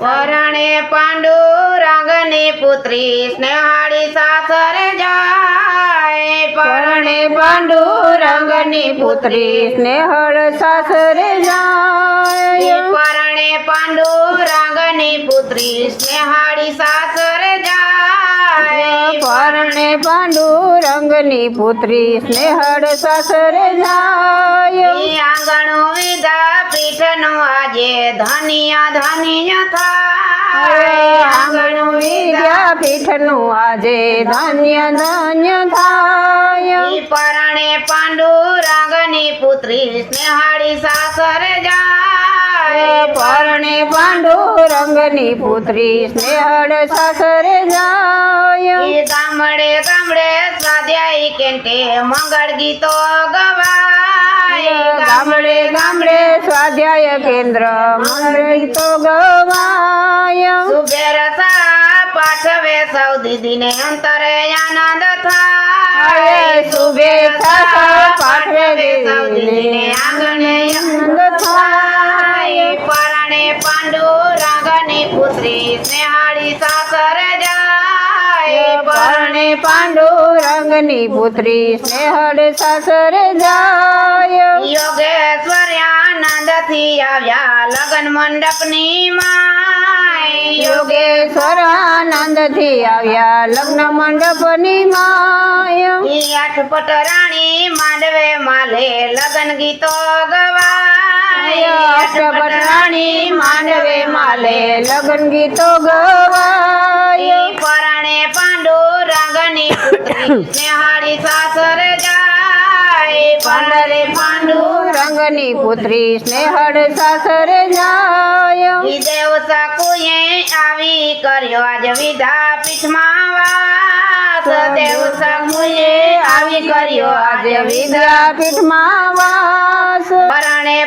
પરણે પાંડુરંગની પુત્રી સ્નેહાળી સાસરે જાય. પરણે પાંડુરંગની પુત્રી સ્નેહળ સાસરે જાય. પરણે પાંડુરંગની પુત્રી સ્નેહાળી સાસરે પાંડુરંગની પુત્રી સ્નેહળ સાસરે જાય. આંગણો વિધા પીઠનું આજે ધનિયા ધન્ય થાય. આંગણું વિદ્યાપીઠનું આજે ધન્ય ધન્ય થાય. પરણે પાંડુરંગની પુત્રી સ્નેહાળી સાસરે જાય. પરણે પાંડુરંગની પુત્રી સ્નેહળ સાસરે જાય. કેન્ટે મંગળ ગીતો ગવાય. ગામડે ગામડે સ્વાધ્યાય કેન્દ્ર મંગળ ગીતો ગવાય. સુબેર પાઠવે સૌ દીદીને અંતરે આનંદ થાય. શુભેચ્છા પાઠવે સૌ દીદીને આંગણે આનંદ થાય. પરણે પાંડુ રાગની પુત્રી સ્નેહાળી સાસરે પરણે પાંડુરંગની પુત્રી સ્નેહડ સાસરે જાય. યોગેશ્વર આનંદથી આવ્યા લગન મંડપની માય. યોગેશ્વર આનંદથી આવ્યા લગ્ન મંડપની માય આઠ પટરાણી માંડવે માલે લગન ગીતો ગવાય. અષ્ટપટરાણી માંડવે માલે લગ્ન ગીતો ગવાય. પરાણે પાંડુરંગની પુત્રી સ્નેહાળી સાસર જાય. પાંડરે પાંડુરંગની પુત્રી સ્નેહળ સાસર જાય. દેવ સાકુએ આવી કર્યો આજ વિધા પીઠમાં વાસ. દેવ સાકુએ આવી કર્યો આજ વિધા પીઠમાં વાસ. પરણે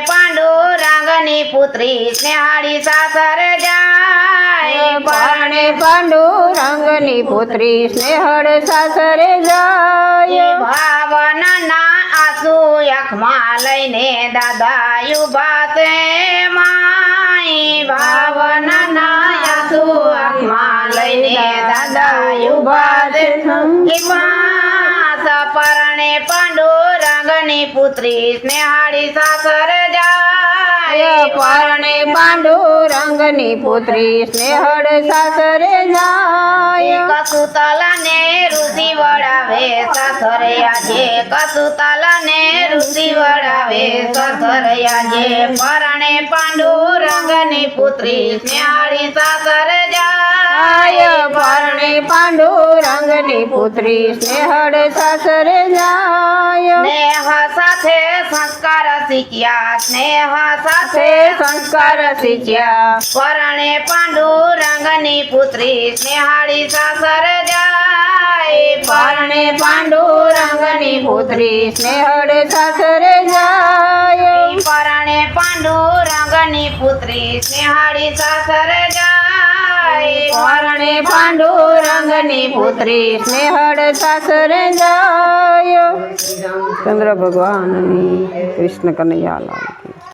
પાંડુરંગની પુત્રી સ્નેહાળી સાસર જાય. પરણે પાંડુરંગની પુત્રી સ્નેહળ સાસર જાય. ભાવના આસુ આંખમાં લઈને દાદા યુભા છે માય ભાવના આસુ આંખમાં લઈને દાદા યુભા પરણે પાંડુરંગની પુત્રી સ્નેહાળી સાસર જાય. પરણે પાંડુરંગની પુત્રી સ્નેહળ સાસરે જાય. કસુતલા ને ઋષિ વડાવે સાસરે આજે. કસુતલા ને ઋષિ વડાવે સાસરે આજે. પરણે પાંડુરંગની પુત્રી સ્નેહાળી સાસરે જાય. પાંડુ પરણે પાંડુરંગની પુત્રી સ્નેહળ સાસરે જાય. સંસ્કાર શીખ્યા સ્નેહા સાથે સંસ્કાર શીખ્યા પરણે પાંડુરંગની પુત્રી સ્નેહાળી સાસર જાય. પરણે પાંડુરંગની પુત્રી સ્નેહળે સાસર જાય. પરણે પાંડુરંગની પુત્રી સ્નેહાળી સાસર જાય. પરણે પાંડુરંગની પુત્રી સ્નેહળ સાસરે જાય. ચંદ્ર ભગવાનની કૃષ્ણ કનૈયા લાલ